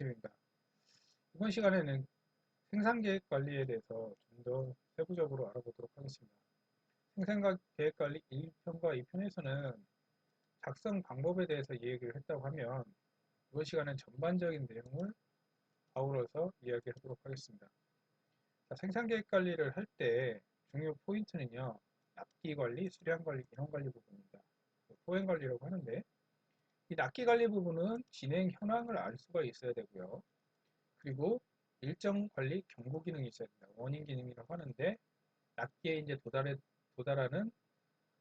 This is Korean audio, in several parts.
아이템입니다. 이번 시간에는 생산계획 관리에 대해서 좀 더 세부적으로 알아보도록 하겠습니다. 생산계획 관리 1편과 2편에서는 작성 방법에 대해서 이야기를 했다고 하면 이번 시간은 전반적인 내용을 아우러서 이야기하도록 하겠습니다. 자, 생산계획 관리를 할 때 중요 포인트는요. 납기 관리, 수량 관리, 인원 관리 부분입니다. 포행 관리라고 하는데 이 납기 관리 부분은 진행 현황을 알 수가 있어야 되고요. 그리고 일정 관리 경고 기능이 있어야 됩니다. 원인 기능이라고 하는데 납기에 이제 도달해, 도달하는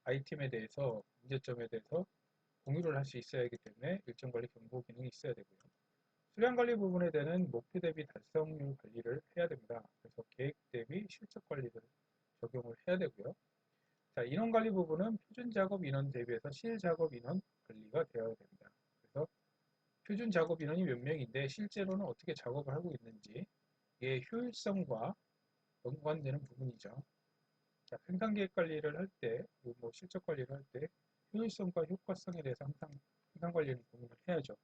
아이템에 대해서 문제점에 대해서 공유를 할 수 있어야 하기 때문에 일정 관리 경고 기능이 있어야 되고요. 수량 관리 부분에 대한 목표 대비 달성률 관리를 해야 됩니다. 그래서 계획 대비 실적 관리를 적용을 해야 되고요. 자, 인원 관리 부분은 표준 작업 인원 대비해서 실 작업 인원 관리가 되어야 됩니다. 표준 작업 인원이 몇 명인데 실제로는 어떻게 작업을 하고 있는지 이게 효율성과 연관되는 부분이죠. 자, 생산 계획 관리를 할 때, 뭐 실적 관리를 할 때 효율성과 효과성에 대해서 항상 생산 관리는 고민을 해야죠.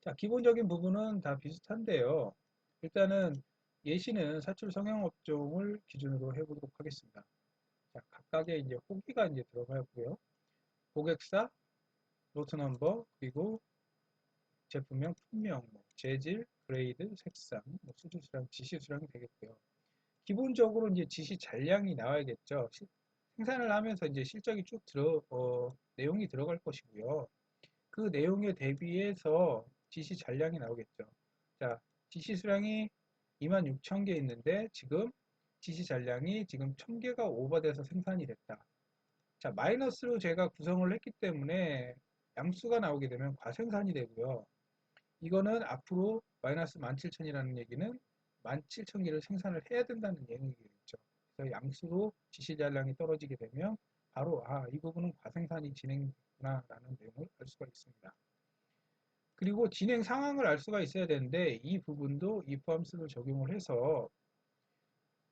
자, 기본적인 부분은 다 비슷한데요. 일단은 예시는 사출 성형 업종을 기준으로 해보도록 하겠습니다. 자, 각각의 이제 호기가 이제 들어가고요. 고객사, 로트 넘버, 그리고 제품명, 품명, 뭐 재질, 그레이드, 색상, 뭐 수주 수량, 지시 수량이 되겠고요. 기본적으로 이제 지시 잔량이 나와야겠죠. 시, 생산을 하면서 이제 실적이 쭉 들어 어, 내용이 들어갈 것이고요. 그 내용에 대비해서 지시 잔량이 나오겠죠. 자, 지시 수량이 26,000개 있는데 지금 지시 잔량이 지금 1000개가 오버돼서 생산이 됐다. 자, 마이너스로 제가 구성을 했기 때문에 양수가 나오게 되면 과생산이 되고요. 이거는 앞으로 마이너스 17,000이라는 얘기는 17,000개를 생산을 해야 된다는 얘기겠죠. 그래서 양수로 지시 잔량이 떨어지게 되면 바로 아, 이 부분은 과생산이 진행구나 라는 내용을 알 수가 있습니다. 그리고 진행 상황을 알 수가 있어야 되는데 이 부분도 if 함수를 적용을 해서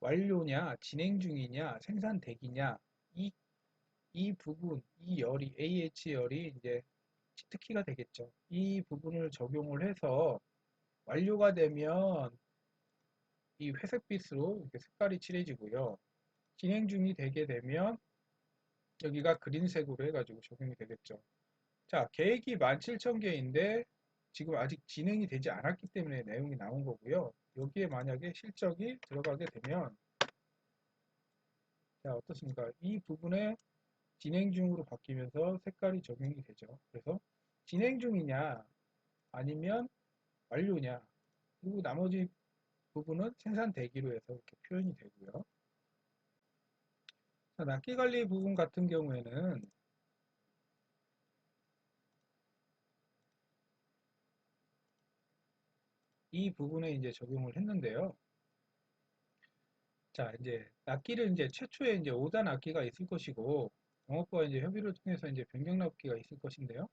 완료냐, 진행 중이냐, 생산 대기냐 이, 이 부분, 이 열이 AH 열이 이제 치트키가 되겠죠. 이 부분을 적용을 해서 완료가 되면 이 회색빛으로 이렇게 색깔이 칠해지고요. 진행 중이 되게 되면 여기가 그린색으로 해가지고 적용이 되겠죠. 자, 계획이 17,000개인데 지금 아직 진행이 되지 않았기 때문에 내용이 나온 거고요. 여기에 만약에 실적이 들어가게 되면 자, 어떻습니까? 이 부분에 진행 중으로 바뀌면서 색깔이 적용이 되죠. 그래서 진행 중이냐 아니면 완료냐 그리고 나머지 부분은 생산 대기로 해서 이렇게 표현이 되고요. 자, 납기 관리 부분 같은 경우에는 이 부분에 이제 적용을 했는데요. 자, 이제 납기를 이제 최초에 이제 5단 납기가 있을 것이고 영업부와 이제 협의를 통해서 이제 변경 납기가 있을 것인데요.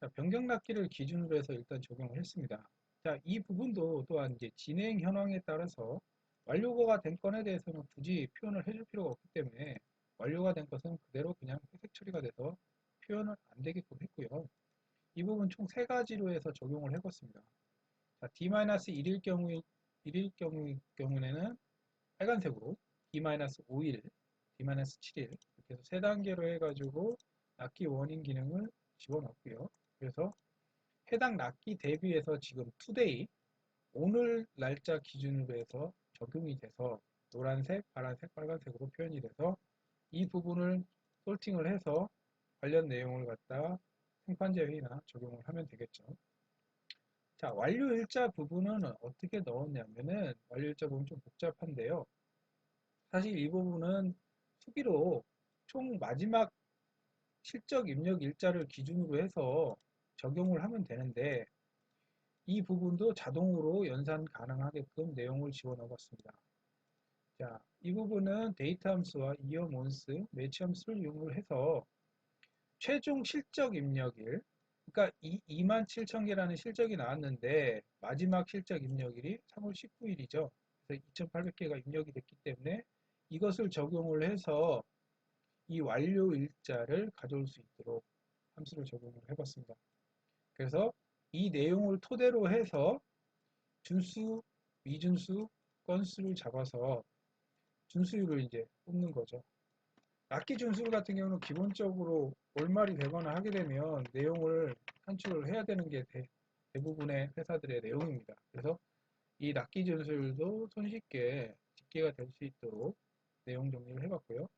자, 변경 납기를 기준으로 해서 일단 적용을 했습니다. 자, 이 부분도 또한 이제 진행 현황에 따라서 완료가 된 건에 대해서는 굳이 표현을 해줄 필요가 없기 때문에 완료가 된 것은 그대로 그냥 회색 처리가 돼서 표현을 안 되게끔 했고요. 이 부분 총 세 가지로 해서 적용을 해봤습니다. 자, D-1일 경우, 1일 경우, 경우에는 빨간색으로 D-5일, D-7일 해서 세 단계로 해가지고 납기 원인 기능을 집어넣고요. 그래서 해당 납기 대비해서 지금 투데이 오늘 날짜 기준으로 해서 적용이 돼서 노란색, 파란색, 빨간색으로 표현이 돼서 이 부분을 솔팅을 해서 관련 내용을 갖다가 생판제 회의나 적용을 하면 되겠죠. 자, 완료 일자 부분은 어떻게 넣었냐면은 완료 일자 부분 좀 복잡한데요. 사실 이 부분은 수기로 총 마지막 실적 입력 일자를 기준으로 해서 적용을 하면 되는데 이 부분도 자동으로 연산 가능하게끔 내용을 집어넣어 봤습니다. 자, 이 부분은 데이터 함수와 이어 몬스, 매치 함수를 이용을 해서 최종 실적 입력일 그러니까 27,000개라는 실적이 나왔는데 마지막 실적 입력일이 3월 19일이죠. 그래서 2,800개가 입력이 됐기 때문에 이것을 적용을 해서 이 완료 일자를 가져올 수 있도록 함수를 적용을 해봤습니다. 그래서 이 내용을 토대로 해서 준수, 미준수, 건수를 잡아서 준수율을 이제 뽑는 거죠. 악기 준수율 같은 경우는 기본적으로 월말이 되거나 하게 되면 내용을 산출을 해야 되는 게 대, 대부분의 회사들의 내용입니다. 그래서 이 납기 준수율도 손쉽게 집계가 될 수 있도록 내용 정리를 해봤고요.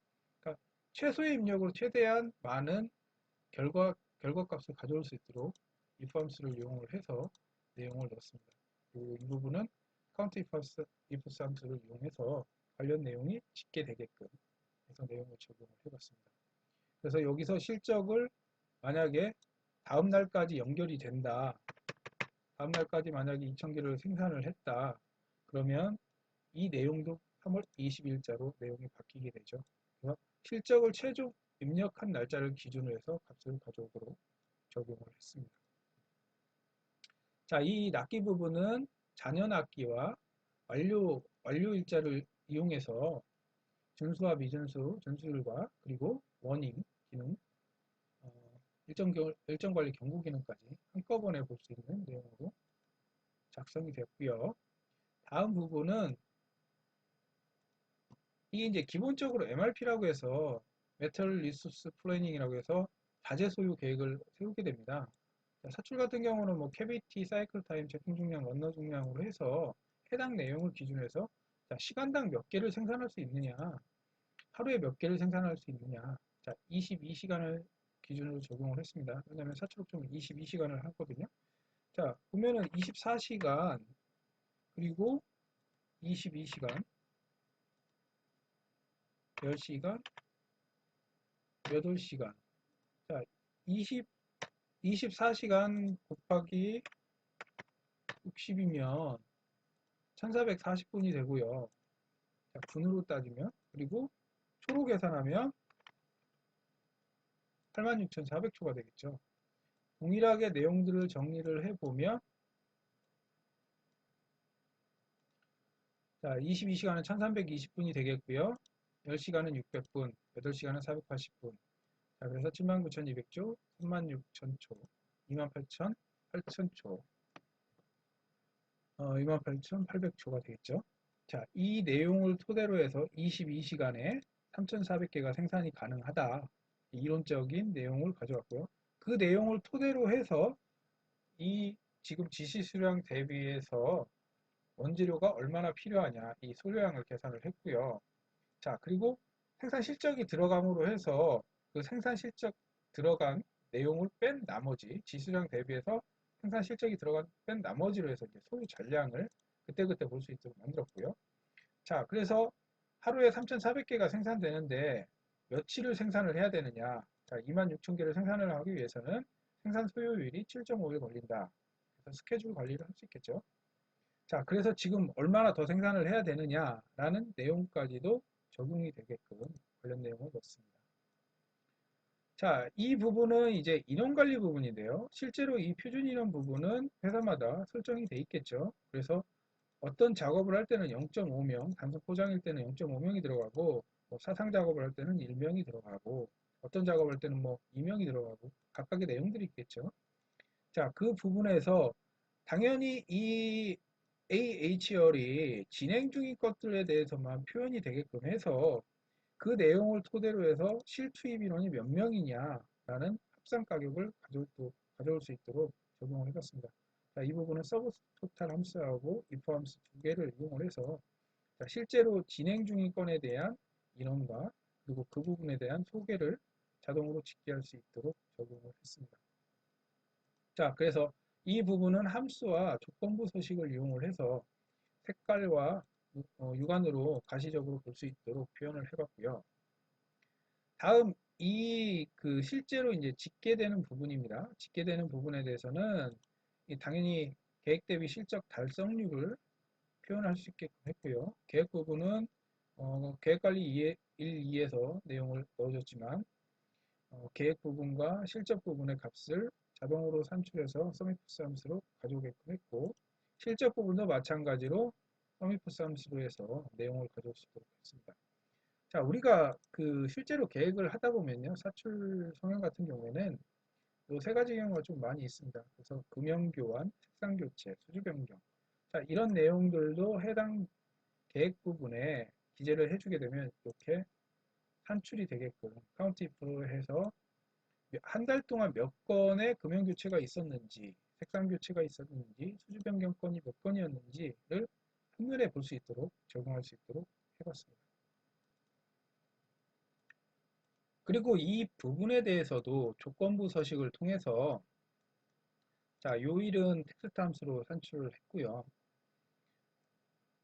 최소의 입력으로 최대한 많은 결과 결과값을 가져올 수 있도록 if 함수를 이용을 해서 내용을 넣었습니다. 그리고 이 부분은 카운트 if 함수를 이용해서 관련 내용이 집계되게끔 해서 내용을 적용을 해봤습니다. 그래서 여기서 실적을 만약에 다음 날까지 연결이 된다. 다음 날까지 만약에 2,000개를 생산을 했다. 그러면 이 내용도 3월 20일자로 내용이 바뀌게 되죠. 그래서 실적을 최종 입력한 날짜를 기준으로 해서 값을 가져오도록 적용을 했습니다. 자, 이 납기 부분은 잔여 납기와 완료, 완료 일자를 이용해서 준수와 미준수, 준수율과 그리고 워닝 기능, 어, 일정, 일정 관리 경고 기능까지 한꺼번에 볼 수 있는 내용으로 작성이 됐고요. 다음 부분은 이게 이제 기본적으로 MRP라고 해서 메탈 리소스 플래닝이라고 해서 자재 소유 계획을 세우게 됩니다. 사출 같은 경우는 뭐 캐비티, 사이클 타임, 제품 중량, 원너 중량으로 해서 해당 내용을 기준으로 해서 시간당 몇 개를 생산할 수 있느냐, 하루에 몇 개를 생산할 수 있느냐, 자 22시간을 기준으로 적용을 했습니다. 왜냐하면 사출업종은 22시간을 하거든요. 자 보면은 24시간 그리고 22시간 10시간? 8시간. 자 20, 24시간 곱하기 60이면 1440분이 되고요. 자, 분으로 따지면 그리고 초로 계산하면 86,400초가 되겠죠. 동일하게 내용들을 정리를 해보면 자 22시간은 1320분이 되겠고요 10시간은 600분, 8시간은 480분. 자, 그래서 79,200조, 36,000초, 28,000, 8,000초, 어, 28,800초가 되겠죠. 자, 이 내용을 토대로 해서 22시간에 3,400개가 생산이 가능하다. 이론적인 내용을 가져왔고요. 그 내용을 토대로 해서 이 지금 지시 수량 대비해서 원재료가 얼마나 필요하냐 이 소요량을 계산을 했고요. 자, 그리고 생산 실적이 들어감으로 해서 그 생산 실적 들어간 내용을 뺀 나머지 지수량 대비해서 생산 실적이 들어간 뺀 나머지로 해서 이제 소유 전량을 그때그때 볼 수 있도록 만들었고요. 자, 그래서 하루에 3,400개가 생산되는데 며칠을 생산을 해야 되느냐? 자, 26,000개를 생산을 하기 위해서는 생산 소요율이 7.5일 걸린다. 그래서 스케줄 관리를 할 수 있겠죠. 자, 그래서 지금 얼마나 더 생산을 해야 되느냐라는 내용까지도 적용이 되게끔 관련 내용을 넣습니다. 자, 이 부분은 이제 인원관리 부분인데요. 실제로 이 표준 인원 부분은 회사마다 설정이 돼 있겠죠. 그래서 어떤 작업을 할 때는 0.5명, 단순 포장일 때는 0.5명이 들어가고 뭐 사상 작업을 할 때는 1명이 들어가고 어떤 작업을 할 때는 뭐 2명이 들어가고 각각의 내용들이 있겠죠. 자, 그 부분에서 당연히 이 AHR이 진행 중인 것들에 대해서만 표현이 되게끔 해서 그 내용을 토대로 해서 실투입 인원이 몇 명이냐라는 합산 가격을 가져올, 또, 가져올 수 있도록 적용을 해봤습니다. 자, 이 부분은 서브 토탈 함수하고 if 함수 두 개를 이용을 해서 자, 실제로 진행 중인 건에 대한 인원과 그리고 그 부분에 대한 소개를 자동으로 집계할 수 있도록 적용을 했습니다. 자, 그래서 이 부분은 함수와 조건부 소식을 이용을 해서 색깔과 어, 육안으로 가시적으로 볼 수 있도록 표현을 해봤고요. 다음 이 그 실제로 이제 집계되는 부분입니다. 집계되는 부분에 대해서는 당연히 계획 대비 실적 달성률을 표현할 수 있게끔 했고요. 계획 부분은 어, 계획관리 1, 2에서 내용을 넣어줬지만 어, 계획 부분과 실적 부분의 값을 자동으로 산출해서 서미프스 함수로 가져오게끔 했고 실적 부분도 마찬가지로 서미프스 함수로 해서 내용을 가져올 수 있도록 했습니다. 자, 우리가 그 실제로 계획을 하다 보면요. 사출 성형 같은 경우에는 이 세 가지 경우가 좀 많이 있습니다. 그래서 금융교환, 색상 교체, 수주 변경. 자, 이런 내용들도 해당 계획 부분에 기재를 해주게 되면 이렇게 산출이 되게끔 카운트 if로 해서 한 달 동안 몇 건의 금융 교체가 있었는지, 색상 교체가 있었는지, 수주 변경 건이 몇 건이었는지를 한눈에 볼 수 있도록 적용할 수 있도록 해봤습니다. 그리고 이 부분에 대해서도 조건부 서식을 통해서 자, 요일은 텍스트 함수로 산출을 했고요.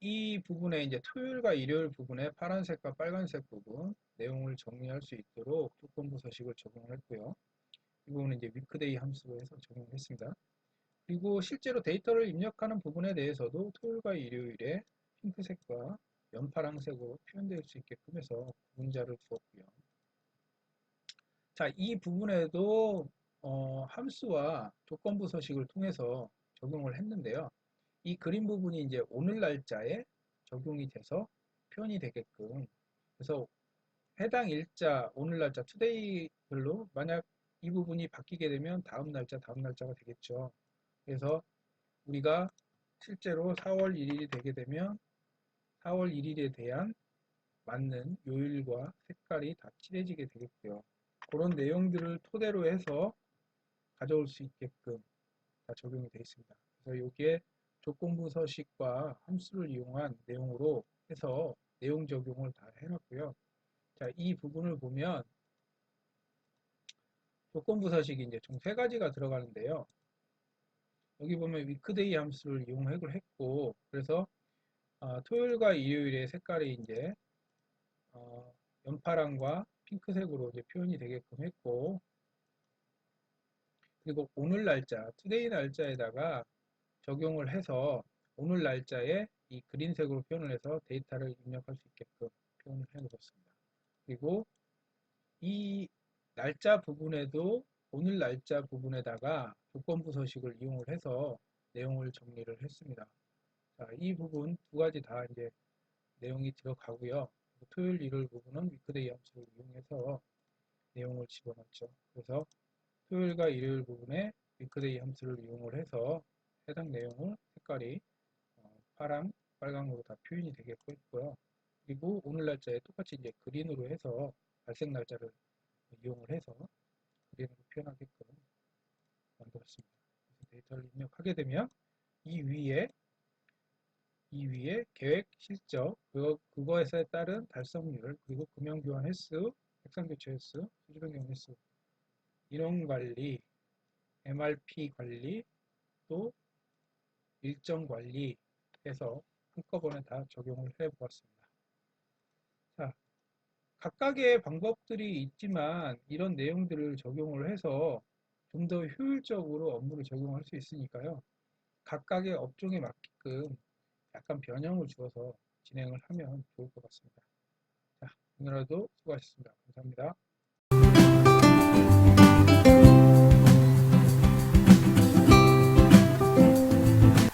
이 부분에 이제 토요일과 일요일 부분에 파란색과 빨간색 부분 내용을 정리할 수 있도록 조건부 서식을 적용을 했고요. 이 부분은 이제 위크데이 함수로 해서 적용을 했습니다. 그리고 실제로 데이터를 입력하는 부분에 대해서도 토요일과 일요일에 핑크색과 연파랑색으로 표현될 수 있게끔 해서 문자를 두었고요. 자, 이 부분에도 어, 함수와 조건부 서식을 통해서 적용을 했는데요. 이 그림 부분이 이제 오늘 날짜에 적용이 돼서 표현이 되게끔 그래서 해당 일자, 오늘 날짜, 투데이별로 만약 이 부분이 바뀌게 되면 다음 날짜, 다음 날짜가 되겠죠. 그래서 우리가 실제로 4월 1일이 되게 되면 4월 1일에 대한 맞는 요일과 색깔이 다 칠해지게 되겠고요. 그런 내용들을 토대로 해서 가져올 수 있게끔 다 적용이 되어 있습니다. 그래서 여기에 조건부 서식과 함수를 이용한 내용으로 해서 내용 적용을 다 해놨고요. 자, 이 부분을 보면 조건부 서식이 이제 총 세 가지가 들어가는데요. 여기 보면 위크데이 함수를 이용을 했고, 그래서 어, 토요일과 일요일의 색깔이 이제 어, 연파랑과 핑크색으로 이제 표현이 되게끔 했고, 그리고 오늘 날짜, 투데이 날짜에다가 적용을 해서 오늘 날짜에 이 그린색으로 표현을 해서 데이터를 입력할 수 있게끔 표현을 해 놓았습니다. 그리고 이 날짜 부분에도 오늘 날짜 부분에다가 조건부 서식을 이용을 해서 내용을 정리를 했습니다. 자, 이 부분 두 가지 다 이제 내용이 들어가고요. 토요일, 일요일 부분은 위크데이 함수를 이용해서 내용을 집어넣죠. 그래서 토요일과 일요일 부분에 위크데이 함수를 이용을 해서 해당 내용을 색깔이 어, 파랑, 빨강으로 다 표현이 되게끔 했고요. 그리고 오늘 날짜에 똑같이 이제 그린으로 해서 발색 날짜를 이용을 해서 그린으로 표현하게끔 만들었습니다. 데이터를 입력하게 되면 이 위에 이 위에 계획, 실적, 그거, 그거에서 따른 달성률, 그리고 금융 교환 횟수, 백상교체 횟수, 수주 변경 횟수, 인원 관리, MRP 관리, 또 일정 관리해서 한꺼번에 다 적용을 해 보았습니다. 자, 각각의 방법들이 있지만 이런 내용들을 적용을 해서 좀 더 효율적으로 업무를 적용할 수 있으니까요. 각각의 업종에 맞게끔 약간 변형을 주어서 진행을 하면 좋을 것 같습니다. 자, 오늘도 수고하셨습니다. 감사합니다.